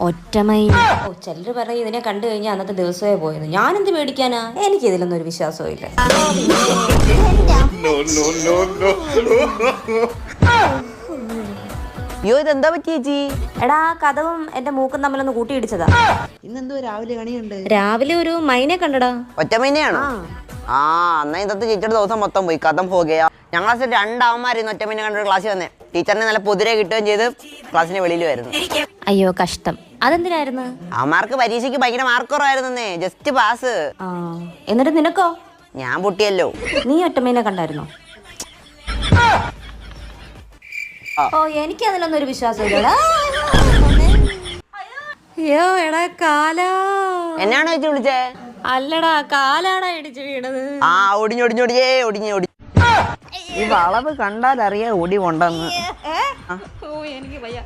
ഒറ്റമൈ ഓ ചിലര് പറയും ഇതിനെ കണ്ടു കഴിഞ്ഞാൽ അന്നത്തെ ദിവസമേ പോയത് ഞാനെന്ത് മേടിക്കാനാ? എനിക്ക് ഇതിലൊന്നും ഒരു വിശ്വാസവും ഇല്ല അയ്യോ ഇതെന്താ പറ്റി ചേച്ചി? എടാ കഥവും എന്റെ മൂക്കും തമ്മിലൊന്ന് കൂട്ടിയിടിച്ചതാ. ഇന്നെന്തോ രാവിലെ കണിയുണ്ട്. രാവിലെ ഒരു മൈനെ കണ്ടടാ. ഒറ്റമീനെയാണോ ആ. എന്നാ ഇന്നത്തെ ചേച്ചിയുടെ ദിവസം മൊത്തം പോയി. കഥം പോകുകയാ ഞങ്ങൾ ക്ലാസ്സിൽ രണ്ടാവന്മാരിന്ന് ഒറ്റമീനെ കണ്ടൊരു ക്ലാസ്സിൽ വന്നേ. ടീച്ചറിനെ നല്ല പൊതിരെ കിട്ടുകയും ചെയ്ത് ക്ലാസ്സിന് വെളിയിൽ വരുന്നു. അയ്യോ കഷ്ടം. അതെന്തിനായിരുന്നു? അവന്മാർക്ക് പരീക്ഷയ്ക്ക് ഭയങ്കര മാർക്ക് കുറവായിരുന്നേ ജസ്റ്റ് പാസ് ആ എന്നിട്ട് നിനക്കോ? ഞാൻ പൊട്ടിയല്ലോ. നീ ഒറ്റമൈനെ കണ്ടായിരുന്നോ? ഓ എനിക്ക് അതിലൊന്നും ഒരു വിശ്വാസം ഇല്ലടാ അയ്യോ എടാ കാലാ. എന്നാണ് വിളിച്ചേ? അല്ലടാ കാലാടാ ഇടിച്ചു വീണത്. ആ ഒടിഞ്ഞൊടിഞ്ഞൊടിയേ ഒടിഞ്ഞ് ഒടി ഈ വളവ് കണ്ടാൽ അറിയാ ഒടി കൊണ്ടെന്ന്. ഓ എനിക്ക് വയ്യ.